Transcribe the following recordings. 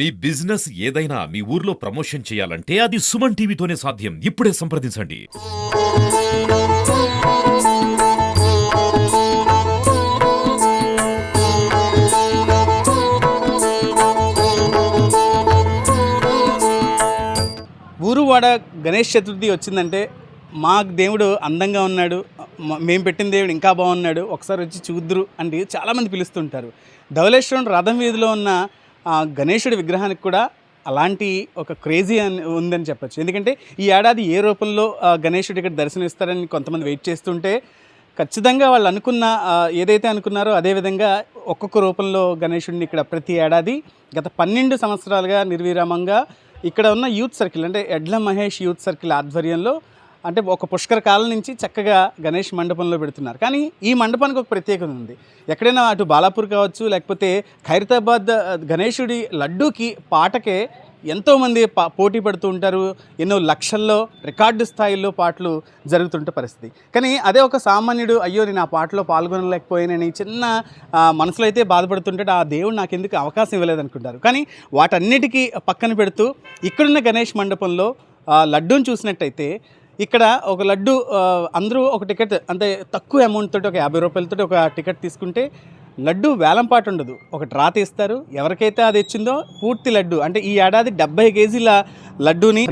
మీ business ఏదైనా మీ ఊర్లో promotion చేయాలంటే అది సుమన్ టీవీతోనే సాధ్యం. ఇప్పుడే సంప్రదించండి. ఊరువాడ గణేష్ చతుర్థి వచ్చిందంటే మా దేవుడు అందంగా ఉన్నాడు మేము పెట్టిన దేవుడు ఇంకా బాగున్నాడు ఒకసారి వచ్చి చూద్దురు అంటే చాలామంది పిలుస్తుంటారు. ధవలేశ్వరం రథం వీధిలో ఉన్న గణేశుడి విగ్రహానికి కూడా అలాంటి ఒక క్రేజీ అని ఉందని చెప్పొచ్చు. ఎందుకంటే ఈ ఏడాది ఏ రూపంలో ఆ గణేశుడి ఇక్కడ దర్శనమిస్తారని కొంతమంది వెయిట్ చేస్తుంటే ఖచ్చితంగా వాళ్ళు అనుకున్న ఏదైతే అనుకున్నారో అదే విధంగా ఒక్కొక్క రూపంలో గణేశుడిని ఇక్కడ ప్రతి ఏడాది గత పన్నెండు సంవత్సరాలుగా నిర్విరామంగా ఇక్కడ ఉన్న యూత్ సర్కిల్ అంటే ఎడ్ల మహేష్ యూత్ సర్కిల్ ఆధ్వర్యంలో అంటే ఒక పుష్కర కాలం నుంచి చక్కగా గణేష్ మండపంలో పెడుతున్నారు. కానీ ఈ మండపానికి ఒక ప్రత్యేకత ఉంది. ఎక్కడైనా అటు బాలాపూర్ కావచ్చు లేకపోతే ఖైరతాబాద్ గణేషుడి గణేశుడి లడ్డూకి పాటకే ఎంతోమంది పా పోటీ పడుతూ ఉంటారు. ఎన్నో లక్షల్లో రికార్డు స్థాయిలో పాటలు జరుగుతుంటే పరిస్థితి. కానీ అదే ఒక సామాన్యుడు అయ్యో నేను ఆ పాటలో పాల్గొనలేకపోయానని చిన్న మనసులో అయితే బాధపడుతుంటాడు. ఆ దేవుడు నాకు ఎందుకు అవకాశం ఇవ్వలేదనుకుంటారు. కానీ వాటన్నిటికీ పక్కన పెడుతూ ఇక్కడున్న గణేష్ మండపంలో లడ్డూని చూసినట్టయితే ఇక్కడ ఒక లడ్డు అందరూ ఒక టికెట్ అంటే తక్కువ అమౌంట్ తోటి ఒక యాభై రూపాయలతోటి ఒక టికెట్ తీసుకుంటే లడ్డు వేలంపాటు ఉండదు. ఒక డ్రా తీస్తారు. ఎవరికైతే అది ఇచ్చిందో పూర్తి లడ్డు అంటే ఈ ఏడాది డెబ్బై కేజీల లడ్డూని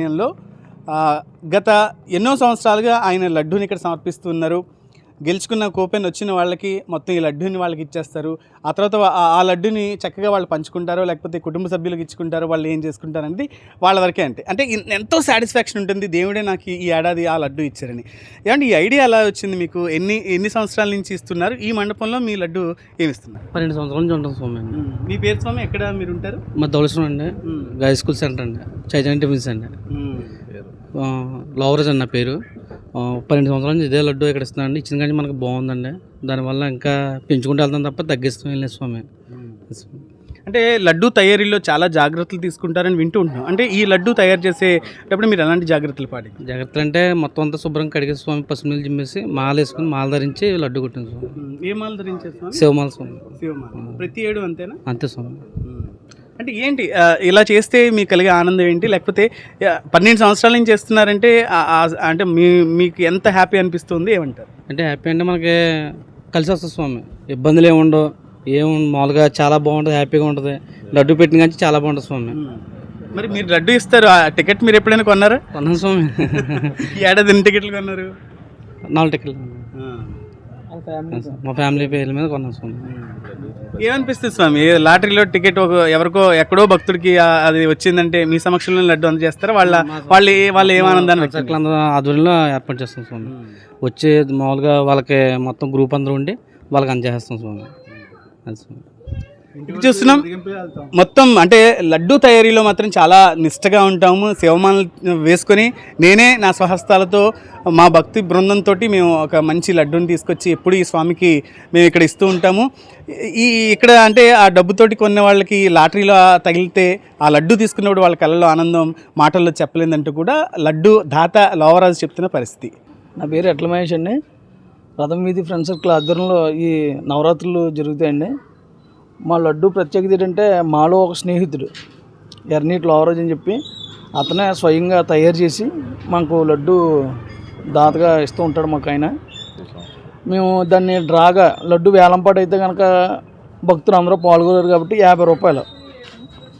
గత ఎన్నో సంవత్సరాలుగా ఆయన లడ్డూని ఇక్కడ సమర్పిస్తున్నారు గెలుచుకున్న కూపెన్ వచ్చిన వాళ్ళకి మొత్తం ఈ లడ్డూని వాళ్ళకి ఇచ్చేస్తారు. ఆ తర్వాత ఆ- లడ్డుని చక్కగా వాళ్ళు పంచుకుంటారో లేకపోతే కుటుంబ సభ్యులకు ఇచ్చుకుంటారో వాళ్ళు ఏం చేసుకుంటారు అనేది వాళ్ళ వరకే అంటే అంటే ఎంతో సాటిస్ఫాక్షన్ ఉంటుంది దేవుడే నాకు ఈ ఏడాది ఆ లడ్డు ఇచ్చారని. ఏమంటే ఈ ఐడియా ఎలా వచ్చింది మీకు? ఎన్ని ఎన్ని సంవత్సరాల నుంచి ఇస్తున్నారు? ఈ మండపంలో మీ లడ్డు ఏమి ఇస్తున్నారు పన్నెండు సంవత్సరాల నుంచి ఉంటాం స్వామి. మీ పేరు స్వామి? ఎక్కడ మీరు ఉంటారు? మా దౌలసం అండి. గై స్కూల్ సెంటర్ అండి. చైతన్య టిఫిన్స్ అండి లవరేజ్ అన్న పేరు. పన్నెండు సంవత్సరాల నుంచి ఇదే లడ్డు ఇక్కడ ఇస్తున్నాండి ఇచ్చిన కానీ మనకు బాగుందండి. దానివల్ల ఇంకా పెంచుకుంటూ వెళ్తాం తప్ప తగ్గిస్తాం వెళ్ళలేదు స్వామి. అంటే లడ్డు తయారీలో చాలా జాగ్రత్తలు తీసుకుంటారని వింటూ ఉంటున్నాం. అంటే ఈ లడ్డు తయారు చేసేటప్పుడు మీరు ఎలాంటి జాగ్రత్తలు పాడి జాగ్రత్తలు అంటే మొత్తం అంతా శుభ్రం కడిగేసి స్వామి పసుపు నీళ్ళు జిమ్మేసి మాల వేసుకుని మాల ధరించి లడ్డు కొట్టింది స్వామి. ఏ మాల ధరించేస్తాం శివమాల స్వామి. శివమాల. ప్రతి ఏడు అంతేనా? అంతే స్వామి. అంటే ఏంటి? ఇలా చేస్తే మీకు కలిగే ఆనందం ఏంటి? లేకపోతే పన్నెండు సంవత్సరాల నుంచి చేస్తున్నారంటే అంటే మీ మీకు ఎంత హ్యాపీ అనిపిస్తుంది? ఏమంటారు? అంటే హ్యాపీ అంటే మనకి కలిసి వస్తుంది స్వామి. ఇబ్బందులు ఏముండవు ఏం మామూలుగా చాలా బాగుంటుంది హ్యాపీగా ఉంటుంది. లడ్డు పెట్టిన కానీ చాలా బాగుంటుంది స్వామి. మరి మీరు లడ్డు ఇస్తారు. ఆ టికెట్ మీరు ఎప్పుడైనా కొన్నారా? కొన్నాను స్వామి. ఏడాది ఎన్ని టికెట్లు కొన్నారు? నాలుగు టికెట్లు. మా ఫ్యామిలీ పేర్ల మీద కొన్నాను స్వామి ఏమనిపిస్తుంది స్వామి? లాటరీలో టికెట్ ఒక ఎవరికో ఎక్కడో భక్తుడికి అది వచ్చిందంటే మీ సమక్షంలో లడ్డు అందజేస్తారా వాళ్ళ వాళ్ళు ఏ- వాళ్ళు ఏం ఆనందాన్ని వ్యక్తం సర్కిల్ అందరూ ఆధ్వర్యంలో ఏర్పాటు చేస్తాం స్వామి. వచ్చి మామూలుగా వాళ్ళకి మొత్తం గ్రూప్ అందరూ ఉండి వాళ్ళకి అందజేస్తాం స్వామి. అది స్వామి. చూస్తున్నాం. మొత్తం అంటే లడ్డు తయారీలో మాత్రం చాలా నిష్టగా ఉంటాము శివమాలను వేసుకొని నేనే నా స్వహస్తాలతో మా భక్తి బృందంతో మేము ఒక మంచి లడ్డూని తీసుకొచ్చి ఎప్పుడు ఈ స్వామికి మేము ఇక్కడ ఇస్తూ ఉంటాము. ఈ ఇక్కడ అంటే ఆ డబ్బుతోటి కొన్న వాళ్ళకి లాటరీలో తగిలితే ఆ లడ్డు తీసుకున్నప్పుడు వాళ్ళ కళ్ళలో ఆనందం మాటల్లో చెప్పలేదంటూ కూడా లడ్డు దాత లోవరాజు చెప్తున్న పరిస్థితి. నా పేరు ఎట్ల మహేష్ అండి. రథం వీధి ఫ్రెండ్ సర్కిల్ ఆధ్వర్యంలో ఈ నవరాత్రులు జరుగుతాయండి. మా లడ్డు ప్రత్యేకత ఏంటంటే మాలో ఒక స్నేహితుడు ఎర్నీటి లోవరాజ్ అని చెప్పి. అతనే స్వయంగా తయారు చేసి మాకు లడ్డు దాతగా ఇస్తూ ఉంటాడు మాకు ఆయన. మేము దాన్ని డ్రాగా లడ్డు వేలంపాట అయితే కనుక భక్తులు అందరూ పాల్గొన్నారు కాబట్టి యాభై రూపాయలు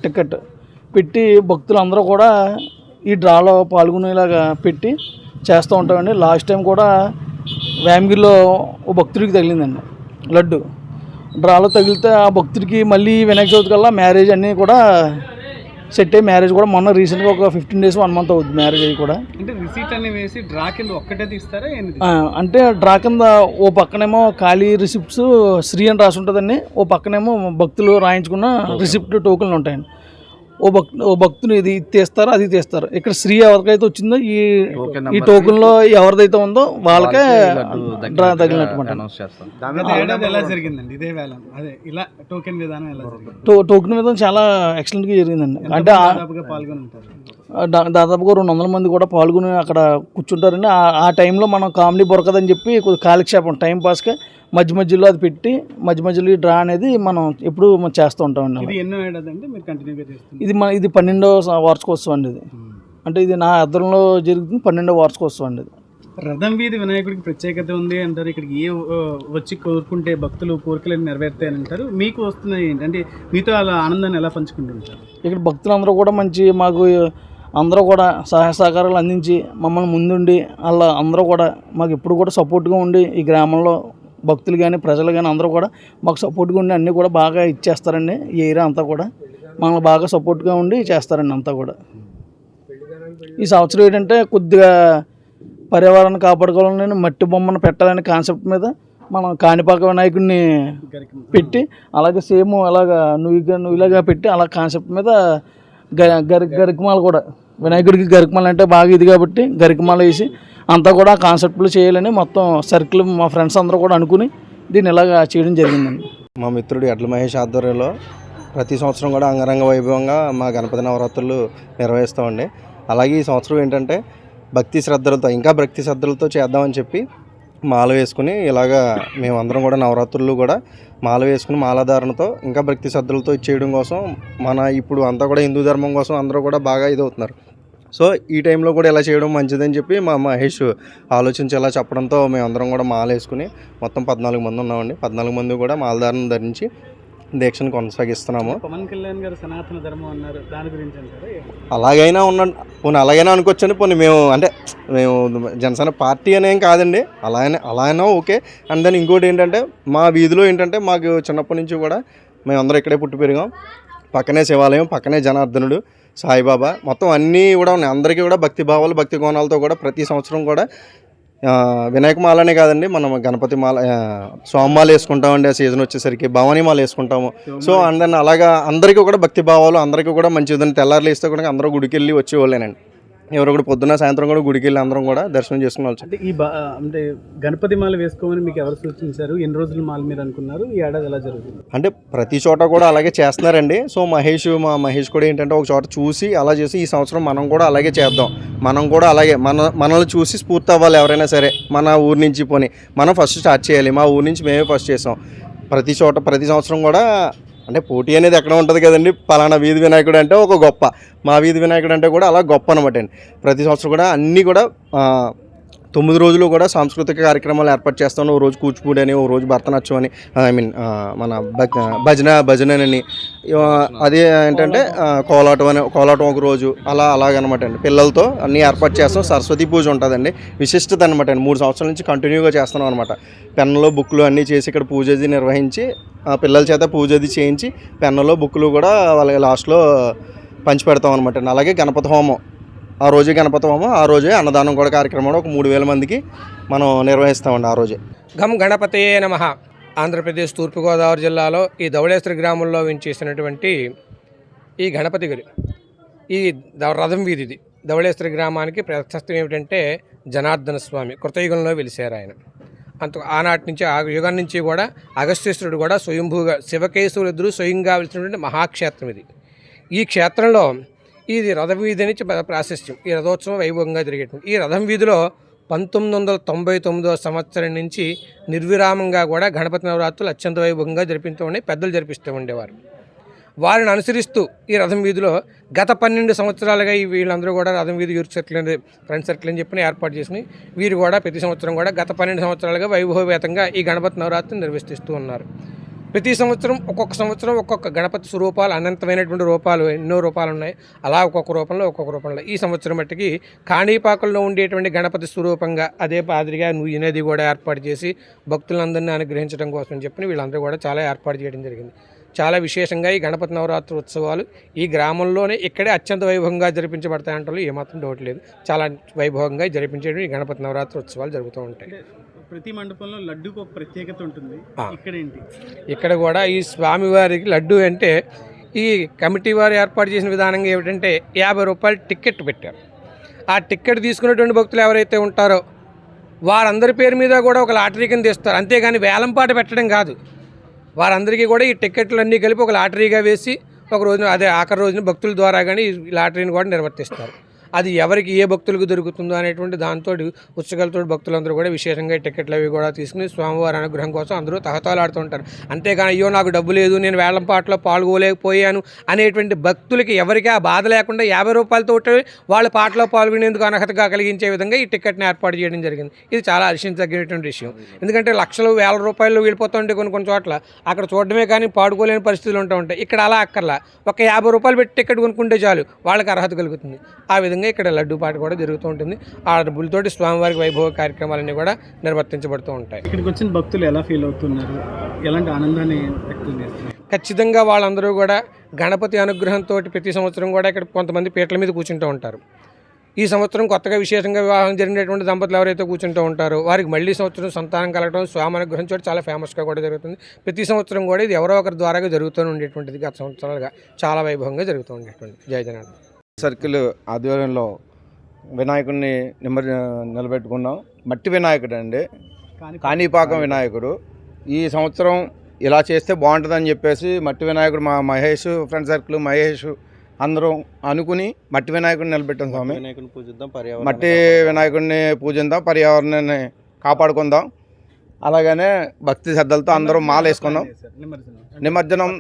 టికెట్ పెట్టి భక్తులు అందరూ కూడా ఈ డ్రాలో పాల్గొనేలాగా పెట్టి చేస్తూ ఉంటామండి. లాస్ట్ టైం కూడా వేమగిరిలో ఓ భక్తుడికి తగిలిందండి లడ్డు. డ్రాలో తగిలితే ఆ భక్తుడికి మళ్ళీ వినాయక చవితి కల్లా మ్యారేజ్ అన్నీ కూడా సెట్ అయ్యి మ్యారేజ్ కూడా మొన్న రీసెంట్గా ఒక ఫిఫ్టీన్ డేస్ వన్ మంత్ అవుతుంది మ్యారేజ్ అయ్యి కూడా. అంటే రిసీట్ అని వేసి డ్రా కింద ఒక్కటే తీస్తారా అంటే డ్రా కింద ఓ పక్కనేమో ఖాళీ రిసిప్ట్స్ శ్రీ అని రాసి ఉంటుందండి. ఓ పక్కనేమో భక్తులు రాయించుకున్న రిసిప్ట్ టోకెన్లు ఉంటాయండి. ఓ భక్ ఓ భక్తుని ఇది తీస్తారు అది తీస్తారు. ఇక్కడ శ్రీ ఎవరికైతే వచ్చిందో ఈ ఈ టోకెన్లో ఎవరిదైతే ఉందో వాళ్ళకే తగిలినట్టు గత ఏడాది ఎలా జరిగిందండి? ఇదే వేళ. అదే ఇలా టోకెన్ విధానం ఎలా జరిగింది? టో టోకెన్ విధానం చాలా ఎక్సలెంట్గా జరిగిందండి. అంటే ఆ- దాదాపుగా రెండు వందల మంది కూడా పాల్గొని అక్కడ కూర్చుంటారండి. ఆ- టైంలో మనం కామెడీ బొరకదని చెప్పి కొద్ది కాలక్షేపం టైం పాస్గా మధ్య మధ్యలో అది పెట్టి మధ్య మధ్యలో ఈ డ్రా అనేది మనం ఎప్పుడు మనం చేస్తూ ఉంటామండి. ఇది ఎన్నో ఏడాది అంటే మీరు కంటిన్యూగా చేస్తున్నారు ఇది మన ఇది పన్నెండవ స- వార్షికోత్సవం అండి ఇది అంటే ఇది నా అద్దరంలో జరుగుతుంది పన్నెండవ వార్షికోత్సవం అండి ఇది. రథం వీధి వినాయకుడికి ప్రత్యేకత ఉంది అంటారు. ఇక్కడికి ఏ వచ్చి కోరుకుంటే భక్తులు కోరికలను నెరవేరుతాయని అంటారు. మీకు వస్తున్నాయి ఏంటి? అంటే మీతో అలా ఆనందాన్ని ఎలా పంచుకుంటుంటారు? ఇక్కడ భక్తులందరూ కూడా మంచి మాకు అందరూ కూడా సహాయ సహకారాలు అందించి మమ్మల్ని ముందుండి అలా అందరూ కూడా మాకు ఎప్పుడు కూడా సపోర్ట్గా ఉండి ఈ గ్రామంలో భక్తులు కానీ ప్రజలు కానీ అందరూ కూడా మాకు సపోర్ట్గా ఉండి అన్నీ కూడా బాగా ఇచ్చేస్తారండి. ఈ ఏరియా అంతా కూడా మనల్ని బాగా సపోర్ట్గా ఉండి చేస్తారండి అంతా కూడా. ఈ సంవత్సరం ఏంటంటే కొద్దిగా పర్యావరణాన్ని కాపాడుకోవాలని మట్టి బొమ్మను పెట్టాలనే కాన్సెప్ట్ మీద మనం కాణిపాక వినాయకుడిని పెట్టి అలాగే సేమ్ అలాగా నువ్వు నువ్వులాగా పెట్టి అలా కాన్సెప్ట్ మీద గ- గరి గరికమాలు కూడా వినాయకుడికి గరికమాల అంటే బాగా ఇది కాబట్టి గరికమాల వేసి అంతా కూడా కాన్సెప్ట్లు చేయాలని మొత్తం సర్కిల్ మా ఫ్రెండ్స్ అందరూ కూడా అనుకుని దీన్ని ఇలాగా చేయడం జరిగిందండి. మా మిత్రుడు ఎడ్ల మహేష్ ఆధ్వర్యంలో ప్రతి సంవత్సరం కూడా అంగరంగ వైభవంగా మా గణపతి నవరాత్రులు నిర్వహిస్తామండి. అలాగే ఈ సంవత్సరం ఏంటంటే భక్తి శ్రద్ధలతో ఇంకా భక్తి శ్రద్ధలతో చేద్దామని చెప్పి మాల వేసుకుని ఇలాగా మేమందరం కూడా నవరాత్రులు కూడా మాల వేసుకుని మాలాధారణతో ఇంకా భక్తి శ్రద్ధలతో చేయడం కోసం మన ఇప్పుడు అంతా కూడా హిందూ ధర్మం కోసం అందరూ కూడా బాగా ఇదవుతున్నారు. సో ఈ టైంలో కూడా ఇలా చేయడం మంచిదని చెప్పి మా మహేష్ ఆలోచించి ఇలా చెప్పడంతో మేమందరం కూడా మాల వేసుకుని మొత్తం పద్నాలుగు మంది ఉన్నామండి. పద్నాలుగు మంది కూడా మాలధారణ ధరించి దీక్షను కొనసాగిస్తున్నాము. పవన్ కళ్యాణ్ గారు సనాతన ధర్మం అన్నారు. దాని గురించి అంటారు? అలాగైనా ఉన్న పోనీ అలాగైనా అనుకోవచ్చండి. పోనీ మేము అంటే మేము జనసేన పార్టీ అనేం కాదండి. అలానే అలా అయినా ఓకే. అండ్ దెన్ ఇంకోటి ఏంటంటే మా వీధిలో ఏంటంటే మాకు చిన్నప్పటి నుంచి కూడా మేమందరం ఇక్కడే పుట్టి పెరిగాం. పక్కనే శివాలయం పక్కనే జనార్దనుడు సాయిబాబా. మొత్తం అన్నీ కూడా ఉన్నాయి. అందరికీ కూడా భక్తి భావాలు భక్తి కోణాలతో కూడా ప్రతి సంవత్సరం కూడా వినాయక మాలనే కాదండి మనం గణపతి మాల ఆ, స్వామిమాల వేసుకుంటామండి ఆ సీజన్ వచ్చేసరికి భవానీ మాల వేసుకుంటాము. సో అండ్ దెన్ అలాగా అందరికీ కూడా భక్తి భావాలు అందరికీ కూడా మంచిదని తెల్లారులు ఇస్తే కూడా అందరూ గుడికి వెళ్ళి వచ్చేవాళ్ళేనండి. ఎవరు కూడా పొద్దున్న సాయంత్రం కూడా గుడికి వెళ్ళి అందరం కూడా దర్శనం చేసుకుని వచ్చాం. అంటే ఈ అంటే గణపతి మాల వేసుకోమని మీకు ఎవరు సూచించారు? ఎన్ని రోజులు మాల మీరు అనుకున్నారు? ఈ ఏడాది ఎలా జరుగుతుంది అంటే ప్రతి చోట కూడా అలాగే చేస్తున్నారండి. సో మహేష్ మా మహేష్ కూడా ఏంటంటే ఒక చోట చూసి అలా చేసి ఈ సంవత్సరం మనం కూడా అలాగే చేద్దాం. మనం కూడా అలాగే మన మనల్ని చూసి స్ఫూర్తి అవ్వాలి ఎవరైనా సరే. మన ఊరి నుంచి పోని. మనం ఫస్ట్ స్టార్ట్ చేయాలి. మా ఊరి నుంచి మేమే ఫస్ట్ చేసాం. ప్రతి చోట ప్రతి సంవత్సరం కూడా అంటే పోటీ అనేది ఎక్కడ ఉంటుంది కదండి? పలానా వీధి వినాయకుడు అంటే ఒక గొప్ప. మా వీధి వినాయకుడు అంటే కూడా అలా గొప్ప అనమాట అండి. ప్రతి సంవత్సరం కూడా అన్నీ కూడా తొమ్మిది రోజులు కూడా సాంస్కృతిక కార్యక్రమాలు ఏర్పాటు చేస్తాను. ఓ రోజు కూచిపూడి అని ఓ రోజు భరతనాట్యం అని ఐ మీన్ మన భ- భజన భజనని అదే ఏంటంటే కోలాటం అని కోలాటం ఒక రోజు అలా అలాగనమాట అండి. పిల్లలతో అన్నీ ఏర్పాటు చేస్తాం. సరస్వతి పూజ ఉంటుందండి. విశిష్టత అనమాట అండి. మూడు సంవత్సరాల నుంచి కంటిన్యూగా చేస్తున్నాం అనమాట పెన్నులో బుక్లు అన్నీ చేసి ఇక్కడ పూజ అది నిర్వహించి ఆ, పిల్లల చేత పూజ అది చేయించి పెన్నులో బుక్లు కూడా వాళ్ళకి లాస్ట్లో పంచి పెడతాం అనమాట అలాగే గణపతి హోమం. ఆ రోజే గణపతి ఆ రోజే అన్నదానం కూడా కార్యక్రమం ఒక మూడు వేల మందికి మనం నిర్వహిస్తామండి ఆ రోజే. గం గణపతయే నమ. ఆంధ్రప్రదేశ్ తూర్పుగోదావరి జిల్లాలో ఈ ధవళేశ్వరి గ్రామంలో వించేసినటువంటి ఈ గణపతి గుడి ఈ రథం వీధిది. ధవళేశ్వరి గ్రామానికి ప్రశస్తం ఏమిటంటే జనార్దన స్వామి కృతయుగంలో వెలిశారు ఆయన. అంత ఆనాటి నుంచి ఆ యుగం నుంచి కూడా అగస్త్యేశ్వరుడు కూడా స్వయంభూగా శివకేశవులు ఇద్దరు స్వయంగా వెలిసినటువంటి మహాక్షేత్రం ఇది. ఈ క్షేత్రంలో ఇది రథవీధి నుంచి ప్రాశస్యం ఈ రథోత్సవం వైభవంగా జరిగేటువంటి ఈ రథం వీధిలో పంతొమ్మిది వందల తొంభై తొమ్మిదో సంవత్సరం నుంచి నిర్విరామంగా కూడా గణపతి నవరాత్రులు అత్యంత వైభవంగా జరిపిస్తూ ఉండే పెద్దలు జరిపిస్తూ ఉండేవారు. వారిని అనుసరిస్తూ ఈ రథం వీధిలో గత పన్నెండు సంవత్సరాలుగా ఈ వీళ్ళందరూ కూడా రథం వీధి యూత్ సర్కిల్ అనేది ఫ్రెండ్ సర్కిల్ అని చెప్పి ఏర్పాటు చేసుకుని వీరు కూడా ప్రతి సంవత్సరం కూడా గత పన్నెండు సంవత్సరాలుగా వైభవవేతంగా ఈ గణపతి నవరాత్రిని నిర్వహిస్తూ ఉన్నారు. ప్రతి సంవత్సరం ఒక్కొక్క సంవత్సరం ఒక్కొక్క గణపతి స్వరూపాలు అనంతమైనటువంటి రూపాలు ఎన్నో రూపాలు ఉన్నాయి. అలా ఒక్కొక్క రూపంలో ఒక్కొక్క రూపంలో. ఈ సంవత్సరం మట్టికి కాణీపాకంలో ఉండేటువంటి గణపతి స్వరూపంగా అదే పాదిరిగా నువ్వు నది కూడా ఏర్పాటు చేసి భక్తులందరినీ అనుగ్రహించడం కోసం చెప్పి వీళ్ళందరూ కూడా చాలా ఏర్పాటు చేయడం జరిగింది. చాలా విశేషంగా ఈ గణపతి నవరాత్రి ఉత్సవాలు ఈ గ్రామంలోనే ఇక్కడే అత్యంత వైభవంగా జరిపించబడతాయంటే ఏమాత్రం డౌట్ లేదు. చాలా వైభవంగా జరిపించేటువంటి గణపతి నవరాత్రి ఉత్సవాలు జరుగుతూ ఉంటాయి. ప్రతి మండపంలో లడ్డూకి ఒక ప్రత్యేకత ఉంటుంది. ఇక్కడ ఏంటి ఇక్కడ కూడా ఈ స్వామివారికి లడ్డు అంటే ఈ కమిటీ వారు ఏర్పాటు చేసిన విధానంగా ఏమిటంటే యాభై రూపాయలు టికెట్ పెట్టారు. ఆ టికెట్ తీసుకున్నటువంటి భక్తులు ఎవరైతే ఉంటారో వారందరి పేరు మీద కూడా ఒక లాటరీ కింద ఇస్తారు. అంతేగాని వేలంపాట పెట్టడం కాదు. వారందరికీ కూడా ఈ టికెట్లు అన్నీ కలిపి ఒక లాటరీగా వేసి ఒక రోజున అదే ఆఖరి రోజున భక్తుల ద్వారా కానీ ఈ లాటరీని కూడా నిర్వర్తిస్తారు. అది ఎవరికి ఏ భక్తులకు దొరుకుతుందో అనేటువంటి దాంతో ఉత్సుకలతో భక్తులందరూ కూడా విశేషంగా టికెట్లు అవి కూడా తీసుకుని స్వామివారి అనుగ్రహం కోసం అందరూ తహతాలాడుతుంటారు అంతేగాని అయ్యో నాకు డబ్బు లేదు నేను వేలం పాటలో పాల్గొలేకపోయాను అనేటువంటి భక్తులకి ఎవరికి ఆ బాధ లేకుండా యాభై రూపాయలతో వాళ్ళ పాటలో పాల్గొనేందుకు అనర్హతగా కలిగించే విధంగా ఈ టికెట్ని ఏర్పాటు చేయడం జరిగింది. ఇది చాలా హర్షించదగినటువంటి విషయం. ఎందుకంటే లక్షలు వేల రూపాయలు వెళ్ళిపోతుంటే కొన్ని కొన్ని చోట్ల అక్కడ చూడడమే కానీ పాడుకోలేని పరిస్థితులు ఉంటూ ఉంటాయి. ఇక్కడ అలా అక్కర్లా. ఒక యాభై రూపాయలు పెట్టి టికెట్ కొనుక్కుంటే చాలు వాళ్ళకి అర్హత కలుగుతుంది. ఆ విధంగా ఇక్కడ లడ్డు పాట కూడా జరుగుతూ ఉంటుంది. ఆ డబ్బులతోటి స్వామివారికి వైభవ కార్యక్రమాలన్నీ కూడా నిర్వర్తించబడుతూ ఉంటాయి. ఇక్కడికి వచ్చిన భక్తులు ఎలా ఫీల్ అవుతున్నారు? ఎలాంటి ఆనందాన్ని వ్యక్తం చేస్తున్నారు? ఖచ్చితంగా వాళ్ళందరూ కూడా గణపతి అనుగ్రహంతో ప్రతి సంవత్సరం కూడా ఇక్కడ కొంతమంది పీటల మీద కూర్చుంటూ ఉంటారు. ఈ సంవత్సరం కొత్తగా విశేషంగా వివాహం జరిగినటువంటి దంపతులు ఎవరైతే కూర్చుంటూ ఉంటారో వారికి మళ్ళీ సంవత్సరం సంతానం కలగడం స్వామి అనుగ్రహం చోటు చాలా ఫేమస్గా కూడా జరుగుతుంది. ప్రతి సంవత్సరం కూడా ఇది ఎవరో ఒకరి ద్వారాగా జరుగుతూ ఉండేటువంటిది గత సంవత్సరాలుగా చాలా వైభవంగా జరుగుతూ ఉండేటువంటి. జయ జనార్దన్. సర్కిల్ ఆధ్వర్యంలో వినాయకుడిని నిమర్ నిలబెట్టుకున్నాం. మట్టి వినాయకుడు అండి. కాణిపాకం. వినాయకుడు. ఈ సంవత్సరం ఇలా చేస్తే బాగుంటుందని చెప్పేసి మట్టి వినాయకుడు మా మహేష్ ఫ్రెండ్ సర్కిల్ మహేష్ అందరం అనుకుని మట్టి వినాయకుడిని నిలబెట్టాం స్వామి. వినాయకుడిని పూజిద్దాం పర్యావరణం మట్టి వినాయకుడిని పూజిద్దాం పర్యావరణాన్ని కాపాడుకుందాం. అలాగనే భక్తి శ్రద్ధలతో అందరం మాల వేసుకుందాం నిమజ్జనం.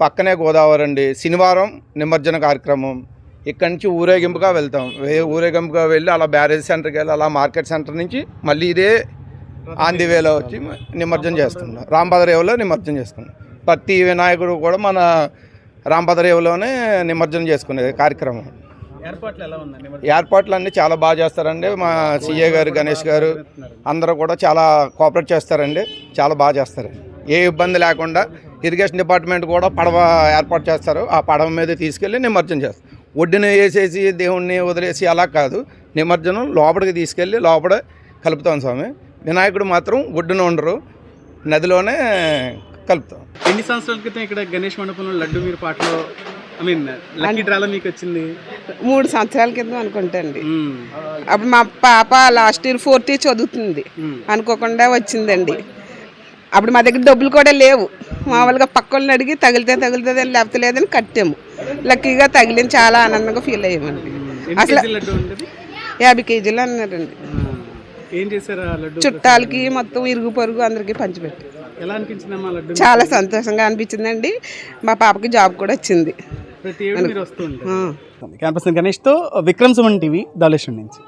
పక్కనే గోదావరి అండి. శనివారం నిమజ్జన కార్యక్రమం. ఇక్కడి నుంచి ఊరేగింపుగా వెళ్తాం. ఊరేగింపుగా వెళ్ళి అలా బ్యారేజ్ సెంటర్కి వెళ్ళి అలా మార్కెట్ సెంటర్ నుంచి మళ్ళీ ఇదే ఆందివేలో వచ్చి నిమజ్జనం చేస్తున్నాం. రాంభద్రయేవులో నిమజ్జనం చేసుకున్నాం ప్రతి వినాయకుడు కూడా మన రాంభద్రయేవులోనే నిమజ్జనం చేసుకునే కార్యక్రమం. ఏర్పాట్లు ఏర్పాట్లు అన్నీ చాలా బాగా చేస్తారండి. మా సీఏ గారు గణేష్ గారు అందరూ కూడా చాలా కోఆపరేట్ చేస్తారండి. చాలా బాగా చేస్తారండి ఏ ఇబ్బంది లేకుండా ఇరిగేషన్ డిపార్ట్మెంట్ కూడా పడవ ఏర్పాటు చేస్తారు. ఆ పడవ మీద తీసుకెళ్ళి నిమజ్జనం చేస్తారు. ఒడ్డున వేసేసి దేవుణ్ణి వదిలేసి అలా కాదు. నిమజ్జనం లోపలికి తీసుకెళ్ళి లోపల కలుపుతాం స్వామి. వినాయకుడు మాత్రం ఒడ్డున ఉండరు. నదిలోనే కలుపుతాం. ఎన్ని సంవత్సరాల క్రితం ఇక్కడ గణేష్ మండపంలో లడ్డు మీరు పాటలో ఐ మీన్ లక్కీ డ్రాలో మీకు వచ్చింది? మూడు సంవత్సరాల కింద అనుకుంటండి. అప్పుడు మా పాప లాస్ట్ ఇయర్ ఫోర్త్ ఇయర్ చదువుతుంది. అనుకోకుండా వచ్చిందండి. అప్పుడు మా దగ్గర డబ్బులు కూడా లేవు. మామూలుగా పక్క వాళ్ళని అడిగి తగిలితే తగులుతుంది లేకపోతే లేదని కట్టాము. లక్కీగా తగిలింది చాలా ఆనందంగా ఫీల్ అయ్యామండి అసలు యాభై కేజీలు అన్నారండి. ఏం చేశారు ఆ లడ్డు చుట్టాలకి మొత్తం ఇరుగు పొరుగు అందరికీ పంచిపెట్టి. ఎలా చాలా సంతోషంగా అనిపించిందండి. మా పాపకి జాబ్ కూడా వచ్చింది. క్యాంపస్ గణేష్తో విక్రమ్ సుమన్ టీవీ దాలేశ్వరం నుంచి.